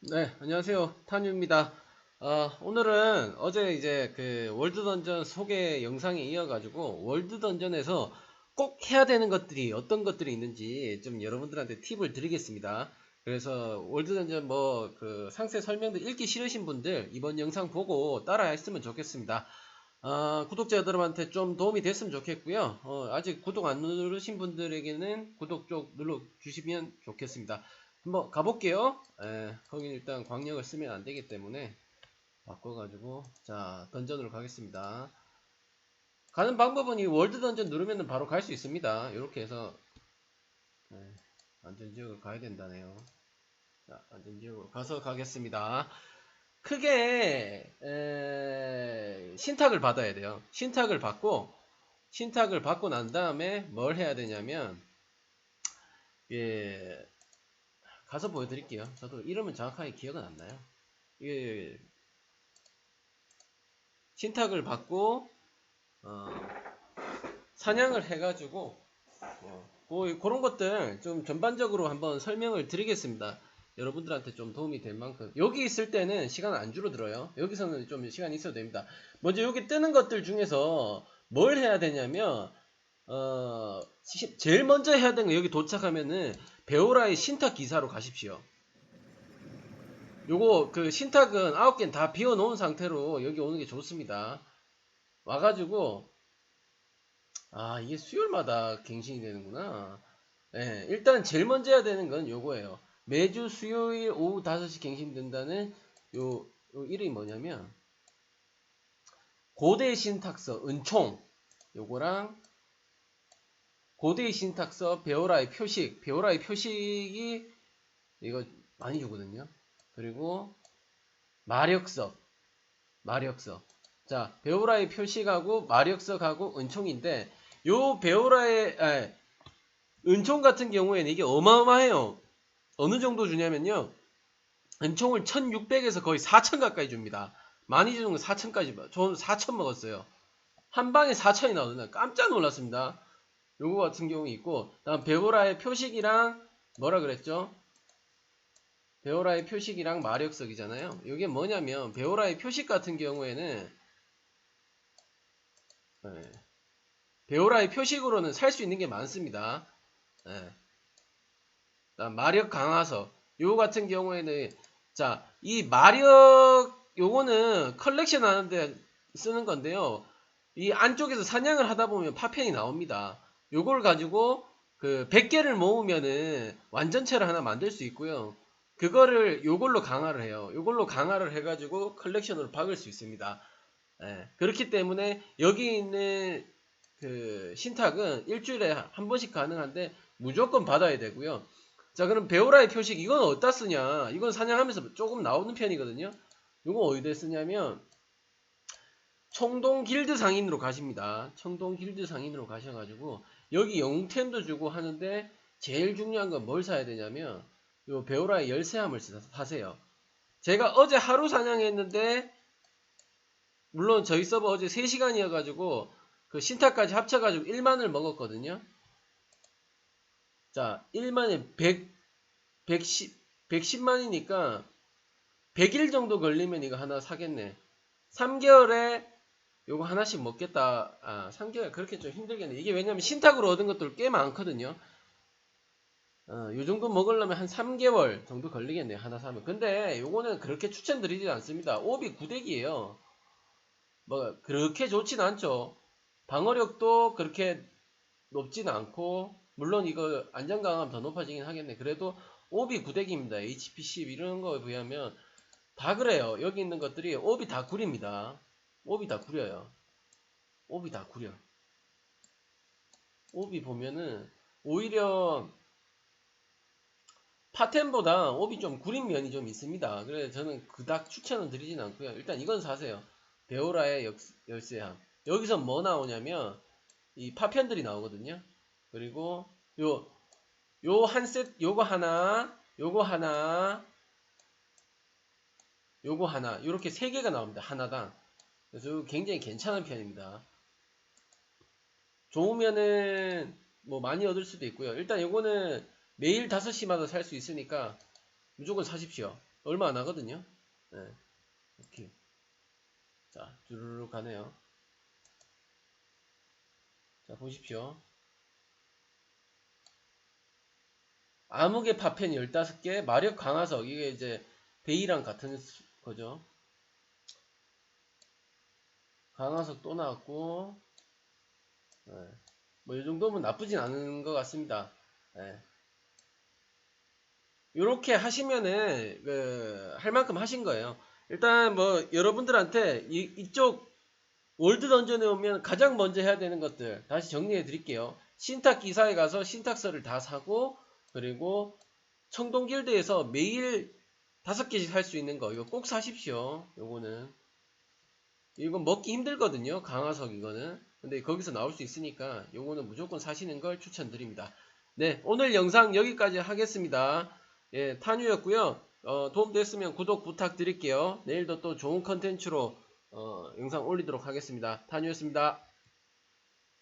네, 안녕하세요. 탄유입니다. 어, 오늘은 어제 이제 그 월드 던전 소개 영상에 이어가지고 월드 던전에서 꼭 해야 되는 것들이 어떤 것들이 있는지 좀 여러분들한테 팁을 드리겠습니다. 그래서 월드 던전 뭐 그 상세 설명들 읽기 싫으신 분들 이번 영상 보고 따라 했으면 좋겠습니다. 어, 구독자들한테 좀 도움이 됐으면 좋겠고요. 어, 아직 구독 안 누르신 분들에게는 구독 쪽 눌러 주시면 좋겠습니다. 한번 가볼게요. 에, 거긴 일단 광역을 쓰면 안 되기 때문에 바꿔가지고 자 던전으로 가겠습니다. 가는 방법은 이 월드 던전 누르면 바로 갈 수 있습니다. 이렇게 해서 에, 안전지역을 가야 된다네요. 자 안전지역으로 가서 가겠습니다. 크게 에, 신탁을 받아야 돼요. 신탁을 받고 신탁을 받고 난 다음에 뭘 해야 되냐면 예. 가서 보여드릴게요. 저도 이름은 정확하게 기억은 안 나요. 이게 신탁을 받고 어, 사냥을 해가지고 어, 뭐 그런 것들 좀 전반적으로 한번 설명을 드리겠습니다. 여러분들한테 좀 도움이 될 만큼 여기 있을 때는 시간을 안 줄어들어요. 여기서는 좀 시간이 있어도 됩니다. 먼저 여기 뜨는 것들 중에서 뭘 해야 되냐면 어, 시- 제일 먼저 해야 되는 거 여기 도착하면은 베오라의 신탁 기사로 가십시오. 요거 그 신탁은 아홉 개는 다 비워 놓은 상태로 여기 오는 게 좋습니다. 와가지고 아 이게 수요일마다 갱신이 되는구나. 예, 일단 제일 먼저 해야 되는 건 요거예요. 매주 수요일 오후 5시 갱신된다는 요, 요 이름이 뭐냐면 고대 신탁서 은총 요거랑 고대의 신탁서 베오라의 표식 베오라의 표식이 이거 많이 주거든요. 그리고 마력서 마력서 자 베오라의 표식하고 마력서하고 은총인데 요 베오라의 아, 은총 같은 경우에는 이게 어마어마해요. 어느 정도 주냐면요. 은총을 1600에서 거의 4000 가까이 줍니다. 많이 주는 건 4000까지 저는 4000 먹었어요. 한 방에 4000이 나오는 깜짝 놀랐습니다 요거 같은 경우 있고 다음 베오라의 표식이랑 뭐라 그랬죠? 베오라의 표식이랑 마력석이잖아요. 이게 뭐냐면 베오라의 표식 같은 경우에는 네. 베오라의 표식으로는 살 수 있는 게 많습니다. 네. 마력 강화석 요거 같은 경우에는 자 이 마력 요거는 컬렉션 하는데 쓰는 건데요. 이 안쪽에서 사냥을 하다 보면 파편이 나옵니다. 요걸 가지고 그 100개를 모으면은 완전체를 하나 만들 수 있고요. 그거를 요걸로 강화를 해요. 요걸로 강화를 해가지고 컬렉션으로 박을 수 있습니다. 예, 그렇기 때문에 여기 있는 그 신탁은 일주일에 한 번씩 가능한데 무조건 받아야 되고요. 자 그럼 베오라의 표식 이건 어디다 쓰냐? 이건 사냥하면서 조금 나오는 편이거든요. 이건 어디다 쓰냐면 청동 길드 상인으로 가십니다. 청동 길드 상인으로 가셔가지고 여기 영웅템도 주고 하는데 제일 중요한 건 뭘 사야 되냐면 요 베오라의 열쇠함을 사- 사세요. 제가 어제 하루 사냥했는데 물론 저희 서버 어제 3시간이어가지고 그 신타까지 합쳐가지고 1만을 먹었거든요. 자 1만에 100, 110, 110만이니까 100일 정도 걸리면 이거 하나 사겠네. 3개월에 요거 하나씩 먹겠다. 아, 3개월 그렇게 좀 힘들겠네. 이게 왜냐면 신탁으로 얻은 것들 꽤 많거든요. 어, 요 정도 먹으려면 한 3개월 정도 걸리겠네요. 하나 사면. 근데 요거는 그렇게 추천드리지 않습니다. 오비 구덱이에요. 뭐, 그렇게 좋진 않죠. 방어력도 그렇게 높진 않고, 물론 이거 안전 강함 더 높아지긴 하겠네. 그래도 오비 구덱입니다. HP 10 이런 거에 비하면 다 그래요. 여기 있는 것들이 오비 다 구립니다. 오비 다 구려요. 오비 다 구려. 오비 보면은 오히려 파템보다 오비 좀 구린 면이 좀 있습니다. 그래서 저는 그닥 추천은 드리진 않고요. 일단 이건 사세요. 베오라의 역- 열쇠함. 여기서 뭐 나오냐면 이 파편들이 나오거든요. 그리고 요 요한셋 요거 하나 요거 하나 요거 하나 이렇게 세 개가 나옵니다. 하나당. 그래서 굉장히 괜찮은 편입니다. 좋으면은 뭐 많이 얻을 수도 있고요. 일단 요거는 매일 5시마다 살 수 있으니까 무조건 사십시오. 얼마 안 하거든요. 네. 이렇게. 자, 주르륵 가네요. 자, 보십시오. 암흑의 파편 15개, 마력 강화석. 이게 이제 베이랑 같은 수- 거죠. 강화석 또 나왔고, 네. 뭐, 이 정도면 나쁘진 않은 것 같습니다. 네. 요렇게 하시면은, 그, 할 만큼 하신 거예요. 일단 뭐, 여러분들한테 이, 이쪽 월드 던전에 오면 가장 먼저 해야 되는 것들 다시 정리해 드릴게요. 신탁 기사에 가서 신탁서를 다 사고, 그리고 청동 길드에서 매일 다섯 개씩 살 수 있는 거, 이거 꼭 사십시오. 요거는. 이건 먹기 힘들거든요. 강화석 이거는. 근데 거기서 나올 수 있으니까 요거는 무조건 사시는 걸 추천드립니다. 네, 오늘 영상 여기까지 하겠습니다. 예, 탄유였고요. 어, 도움됐으면 구독 부탁드릴게요. 내일도 또 좋은 컨텐츠로 어, 영상 올리도록 하겠습니다. 탄유였습니다.